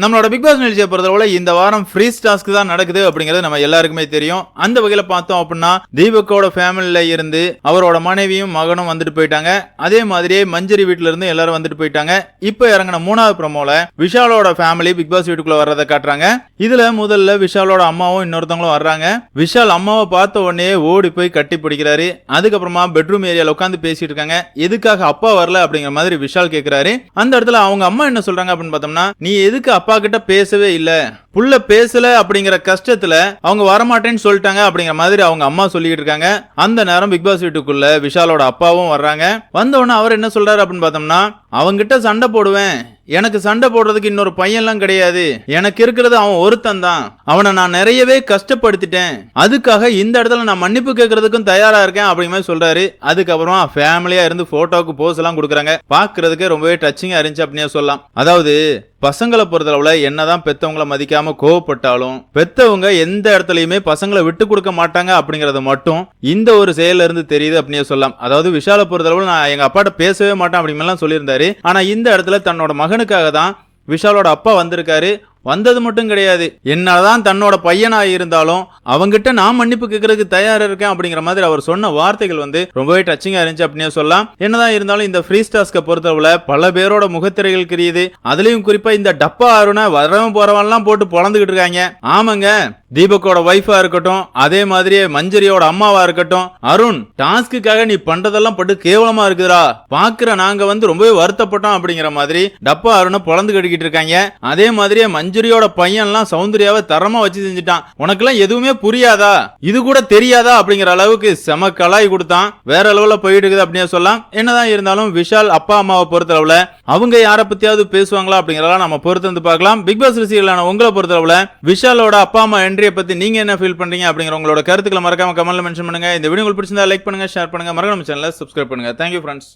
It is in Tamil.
நம்மளோட பிக் பாஸ் நிகழ்ச்சியை பொறுத்தவரை இந்த வாரம் ஃப்ரீ டாஸ்க் தான் நடக்குது அப்படிங்கிறது நம்ம எல்லாருக்குமே தெரியும். அந்த வகையில பார்த்தோம் அப்படின்னா தீபக்கோட ஃபேமிலியில இருந்து அவரோட மனைவியும் மகனும் வந்துட்டு போயிட்டாங்க. அதே மாதிரியே மஞ்சரி வீட்ல இருந்து எல்லாரும் வந்துட்டு போயிட்டாங்க. இப்போ இறங்கின மூணாவது ப்ரமோல விஷாலோட ஃபேமிலி பிக் பாஸ் வீட்டுக்குள்ள வர்றதை காட்டுறாங்க. இதுல முதல்ல விஷாலோட அம்மாவும் இன்னொருத்தவங்களும் வர்றாங்க. விஷால் அம்மாவை பார்த்த உடனே ஓடி போய் கட்டி பிடிக்கிறாரு. அதுக்கப்புறமா பெட்ரூம் ஏரியால உட்காந்து பேசிட்டு இருக்காங்க. எதுக்காக அப்பா வரல அப்படிங்கிற மாதிரி விஷால் கேட்கிறாரு அந்த இடத்துல அவங்க அம்மா என்ன சொல்றாங்க அப்படின்னு பார்த்தோம்னா நீ எதுக்கு அப்பா கிட்ட பேசவே இல்ல. புள்ள பேசல அப்படிங்கிற கஷ்டத்துல அவங்க வரமாட்டேன்னு சொல்லிட்டாங்க அப்படிங்கிற மாதிரி அவங்க அம்மா சொல்லிக்கிட்டு இருக்காங்க. அந்த நேரம் பிக் பாஸ் வீட்டுக்குள்ள விஷாலோட அப்பாவும் வர்றாங்க. வந்த உடனே அவர் என்ன சொல்றாரு அப்படின்னு பார்த்தோம்னா அவங்கிட்ட சண்டை போடுவேன். எனக்கு சண்டை போடுறதுக்கு இன்னொரு பையன்லாம் கிடையாது. எனக்கு இருக்கிறது அவன் ஒருத்தன் தான். அவனை நான் நிறையவே கஷ்டப்படுத்திட்டேன். அதுக்காக இந்த இடத்துல நான் மன்னிப்பு கேட்கறதுக்கும் தயாரா இருக்கேன் அப்படிங்கிற மாதிரி சொல்றாரு. அதுக்கப்புறமா ஃபேமிலியா இருந்து போட்டோவுக்கு போஸ் எல்லாம் கொடுக்குறாங்க. பாக்குறதுக்கு ரொம்பவே டச்சிங்கா இருந்துச்சு அப்படின்னு சொல்லலாம். அதாவது பசங்களை பொறுத்தளவுல என்னதான் பெத்தவங்களை மதிக்காம கோவப்பட்டாலும் பெத்தவங்க எந்த இடத்துலயுமே பசங்களை விட்டு கொடுக்க மாட்டாங்க அப்படிங்கறது மட்டும் இந்த ஒரு செயல்ல இருந்து தெரியுது அப்படின்னு சொல்லலாம். அதாவது விஷால பொறுத்தளவுல நான் எங்க அப்பாட்ட பேசவே மாட்டேன் அப்படிங்கலாம் சொல்லியிருந்தாரு. ஆனா இந்த இடத்துல தன்னோட மகனுக்காக தான் விஷாலோட அப்பா வந்திருக்காரு. வந்தது மட்டும் கிடையாது. என்னதான் தன்னோட பையனாக இருந்தாலும் அவங்ககிட்ட நான் மன்னிப்பு கேட்கறதுக்கு தயாராக இருக்கேன் அப்படிங்கிற மாதிரி அவர் சொன்ன வார்த்தைகள் வந்து ரொம்பவே டச்சிங்காக இருந்துச்சு அப்படின்னு சொல்லலாம். என்னதான் இருந்தாலும் இந்த ஃப்ரீ ஸ்டாஸ்க்கை பொறுத்தவரை பல பேரோட முகத்திரைகள் கிரியுது. அதுலேயும் குறிப்பாக இந்த டப்பா அருணை வரவன் போறவன்லாம் போட்டு பொழந்துகிட்டு இருக்காங்க. ஆமாங்க. தீபக்கோட ஒய்ஃபா இருக்கட்டும் அதே மாதிரியே மஞ்சரியோட அம்மாவா இருக்கட்டும் அருண் டாஸ்க்குக்காக நீ பண்றதெல்லாம் பட்டு கேவலமா இருக்குதுரா பாக்குற நாங்க வந்து ரொம்பவே வருத்தப்பட்டோம் அப்படிங்கிற மாதிரி டப்பா அருணை பொழந்து கட்டிக்கிட்டு இருக்காங்க. அதே மாதிரியே மஞ்சுரியோட பையன்லாம் சௌந்தர்யாவை தரமா வச்சு செஞ்சுட்டான். உனக்கெல்லாம் எதுவுமே புரியாதா? இது கூட தெரியாதா? அப்படிங்கிற அளவுக்கு செம கலாய் கொடுத்தான். வேற அளவுல போயிட்டு இருக்குது அப்படின்னு சொல்லலாம். என்னதான் இருந்தாலும் விஷால் அப்பா அம்மாவை பொறுத்தளவுல அவங்க யாரை பத்தியாவது பேசுவாங்களா அப்படிங்கறதெல்லாம் நம்ம பொறுத்து வந்து பார்க்கலாம் பிக் பாஸ் ரசிகர்களான உங்களை பொறுத்தளவுல விஷாலோட அப்பா அம்மா என்ட்ரியை பத்தி நீங்க என்ன ஃபீல் பண்றீங்க அப்படிங்கிற உங்களோட கருத்துக்களை மறக்காம கமெண்ட்ல மென்ஷன் பண்ணுங்க. இந்த வீடியோ உங்களுக்கு பிடிச்சிருந்தா லைக் பண்ணுங்க ஷேர் பண்ணுங்க. மறக்காம சேனலை சப்ஸ்கிரைப் பண்ணுங்க. Thank you friends